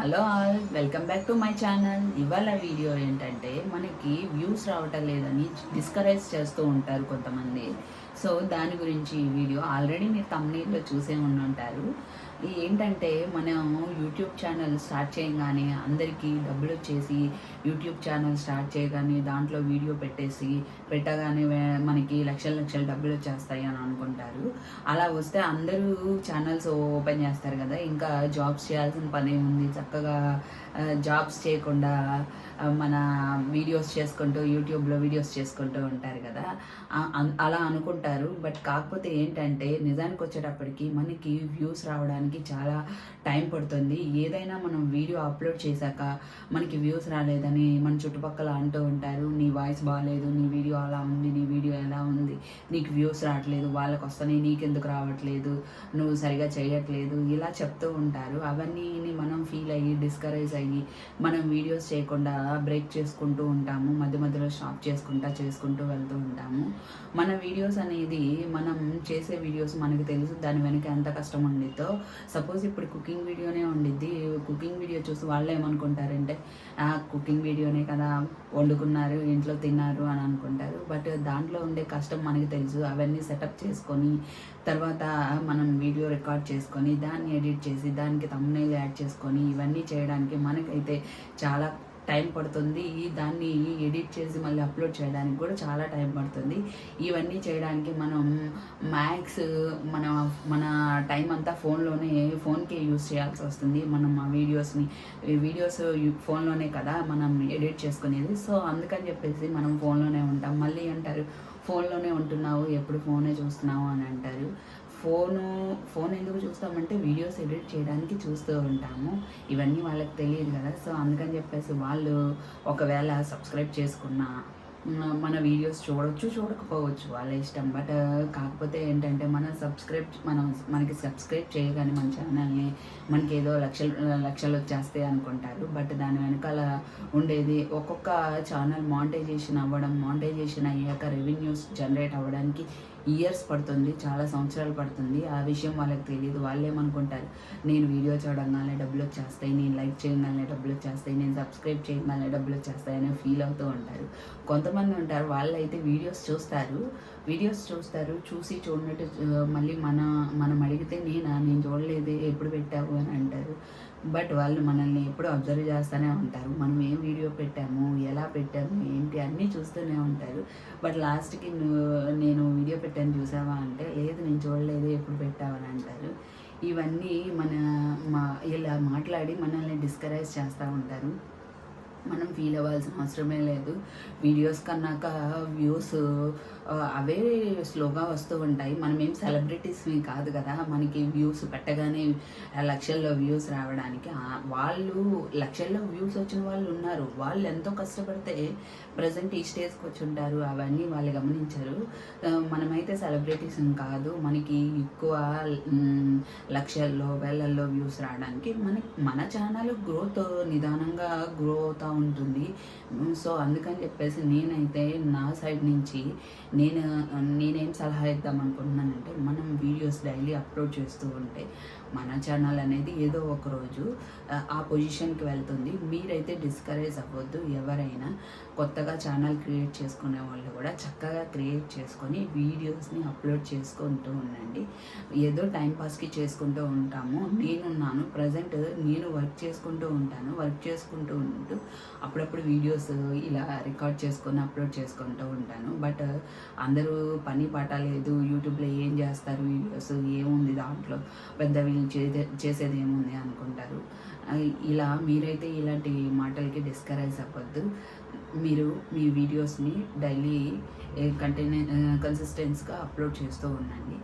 Hello all welcome back to my channel. ఇవాళ video ఏంటంటే మనకి వ్యూస్ రావటం లేదని డిస్కరేజ్ చేస్తూ ఉంటారు కొంతమంది. సో దాని గురించి ఈ వీడియో ఆల్రెడీ మీరు తమ్నీలో చూసే ఉండి ఉంటారు ఏంటంటే మనం యూట్యూబ్ ఛానల్ స్టార్ట్ చేయగానే అందరికీ డబ్బులు వచ్చేసి యూట్యూబ్ ఛానల్ స్టార్ట్ చేయగానే దాంట్లో వీడియో పెట్టేసి పెట్టగానే మనకి లక్షల లక్షల డబ్బులు వచ్చేస్తాయి అని అనుకుంటారు. అలా వస్తే అందరూ ఛానల్స్ ఓపెన్ చేస్తారు కదా. ఇంకా జాబ్స్ చేయాల్సిన పని ఉంది చక్కగా జాబ్స్ చేయకుండా మన వీడియోస్ చేసుకుంటూ యూట్యూబ్లో వీడియోస్ చేసుకుంటూ ఉంటారు కదా. అలా అనుకుంటారు. బట్ కాకపోతే ఏంటంటే నిజానికి వచ్చేటప్పటికి మనకి వ్యూస్ రావడానికి చాలా టైం పడుతుంది. ఏదైనా మనం వీడియో అప్లోడ్ చేశాక మనకి వ్యూస్ రాలేదని మన చుట్టుపక్కల అంటూ ఉంటారు. నీ వాయిస్ బాగాలేదు నీ వీడియో అలా ఉంది నీ వీడియో ఎలా ఉంది నీకు వ్యూస్ రావట్లేదు వాళ్ళకి వస్తున్నాయి నీకెందుకు రావట్లేదు నువ్వు సరిగా చేయట్లేదు ఇలా చెప్తూ ఉంటారు. అవన్నీ మనం ఫీల్ అయ్యి డిస్కరేజ్ అయ్యి మనం వీడియోస్ చేయకుండా బ్రేక్ చేసుకుంటూ ఉంటాము మధ్య మధ్యలో స్టాప్ చేసుకుంటా చేసుకుంటూ వెళ్తూ ఉంటాము. మన వీడియోస్ అనేది మనం చేసే వీడియోస్ మనకి తెలుసు దాని వెనక ఎంత కష్టం ఉండిద్దో. సపోజ్ ఇప్పుడు కుకింగ్ వీడియోనే ఉండిద్ది. కుకింగ్ వీడియో చూసి వాళ్ళు ఏమనుకుంటారంటే "ఆ, కుకింగ్ వీడియోనే కదా వండుకున్నారు ఇంట్లో తిన్నారు అని అనుకుంటారు. బట్ దాంట్లో ఉండే కష్టం మనకి తెలుసు. అవన్నీ సెటప్ చేసుకొని తర్వాత మనం వీడియో రికార్డ్ చేసుకొని దాన్ని ఎడిట్ చేసి దానికి తమ్నైల్ యాడ్ చేసుకొని ఇవన్నీ చేయడానికి మనకైతే చాలా టైం పడుతుంది. దాన్ని ఎడిట్ చేసి మళ్ళీ అప్లోడ్ చేయడానికి కూడా చాలా టైం పడుతుంది. ఇవన్నీ చేయడానికి మనం మ్యాక్స్ మన మన టైం అంతా ఫోన్లోనే ఫోన్కే యూస్ చేయాల్సి వస్తుంది. మనం ఆ వీడియోస్ని వీడియోస్ ఫోన్లోనే కదా మనం ఎడిట్ చేసుకునేది. సో అందుకని చెప్పేసి మనం ఫోన్లోనే ఉంటాం. మళ్ళీ అంటారు ఫోన్లోనే ఉంటున్నావు ఎప్పుడు ఫోనే చూస్తున్నావు అని అంటారు. ఫోను ఫోన్ ఎందుకు చూస్తామంటే వీడియోస్ ఎడిట్ చేయడానికి చూస్తూ ఉంటాము. ఇవన్నీ వాళ్ళకి తెలియదు కదా. సో అందుకని చెప్పేసి వాళ్ళు ఒకవేళ సబ్స్క్రైబ్ చేసుకున్న మన వీడియోస్ చూడవచ్చు చూడకపోవచ్చు. వాళ్ళ ఇష్టం. బట్ uh, కాకపోతే ఏంటంటే మనం సబ్స్క్రైబ్ మనం మనకి సబ్స్క్రైబ్ చేయగానే మన ఛానల్ని మనకి ఏదో లక్షలు లక్షలు వచ్చేస్తాయి అనుకుంటారు. బట్ దాని వెనకాల ఉండేది ఒక్కొక్క ఛానల్ మానిటైజేషన్ అవ్వడం మానిటైజేషన్ అయ్యాక రెవెన్యూస్ జనరేట్ అవ్వడానికి ఇయర్స్ పడుతుంది చాలా సంవత్సరాలు పడుతుంది. ఆ విషయం వాళ్ళకి తెలియదు. వాళ్ళు ఏమనుకుంటారు? నేను వీడియో చూడగానే డబ్బులు వచ్చేస్తాయి నేను లైక్ చేయగానే డబ్బులు వచ్చేస్తాయి నేను సబ్స్క్రైబ్ చేయగానే డబ్బులు వచ్చేస్తాయి అని ఫీల్ అవుతూ ఉంటారు. కొంత కొంతమంది ఉంటారు వాళ్ళు అయితే వీడియోస్ చూస్తారు. వీడియోస్ చూస్తారు చూసి చూడనట్టు మళ్ళీ మన మనం అడిగితే నేనా? నేను చూడలేదు ఎప్పుడు పెట్టావు అని అంటారు. బట్ వాళ్ళు మనల్ని ఎప్పుడు అబ్జర్వ్ చేస్తూనే ఉంటారు. మనం ఏం వీడియో పెట్టాము ఎలా పెట్టాము ఏంటి అన్నీ చూస్తూనే ఉంటారు. బట్ లాస్ట్కి నేను వీడియో పెట్టాను చూసావా అంటే లేదు నేను చూడలేదు ఎప్పుడు పెట్టావని అంటారు. ఇవన్నీ మన మా ఇలా మాట్లాడి మనల్ని డిస్కరేజ్ చేస్తూ ఉంటారు. మనం ఫీల్ అవ్వాల్సిన అవసరమే లేదు. వీడియోస్ కన్నాక వ్యూస్ అవే స్లోగా వస్తూ ఉంటాయి. మనం ఏం కాదు కదా మనకి వ్యూస్ పెట్టగానే లక్షల్లో వ్యూస్ రావడానికి. వాళ్ళు లక్షల్లో వ్యూస్ వచ్చిన వాళ్ళు ఉన్నారు. వాళ్ళు ఎంతో కష్టపడితే ప్రజెంట్ ఈ స్టేజ్కి వచ్చి ఉంటారు అవన్నీ వాళ్ళు గమనించరు. మనమైతే సెలబ్రిటీస్ కాదు. మనకి ఎక్కువ లక్షల్లో వేలల్లో వ్యూస్ రావడానికి మన మన ఛానల్ గ్రోత్ నిదానంగా గ్రో అవుతా ఉంటుంది. సో అందుకని చెప్పేసి నేనైతే నా సైడ్ నుంచి నేను నేనేం సలహా ఇద్దాం అనుకుంటున్నానంటే మనం వీడియోస్ డైలీ అప్లోడ్ చేస్తూ ఉంటే మన ఛానల్ అనేది ఏదో ఒక రోజు ఆ, పొజిషన్కి వెళ్తుంది. మీరైతే డిస్కరేజ్ అవ్వద్దు. ఎవరైనా కొత్తగా ఛానల్ క్రియేట్ చేసుకునే వాళ్ళు కూడా చక్కగా క్రియేట్ చేసుకొని వీడియోస్ని అప్లోడ్ చేసుకుంటూ ఉండండి. ఏదో టైంపాస్కి చేసుకుంటూ ఉంటాము. నేనున్నాను. ప్రజెంట్ నేను వర్క్ చేసుకుంటూ ఉంటాను. వర్క్ చేసుకుంటూ ఉంటూ అప్పుడప్పుడు వీడియోస్ ఇలా రికార్డ్ చేసుకొని అప్లోడ్ చేసుకుంటూ ఉంటాను. బట్ అందరూ పని పాట లేదు. యూట్యూబ్లో ఏం చేస్తారు వీడియోస్? ఏముంది దాంట్లో? పెద్ద నేను చేసేది ఏముంది అనుకుంటారు. ఇలా మీరైతే ఇలాంటి మాటలకి డిస్కరేజ్ అవ్వద్దు. మీరు మీ వీడియోస్ని డైలీ కంటిన్యూ కన్సిస్టెన్స్గా అప్లోడ్ చేస్తూ ఉండండి.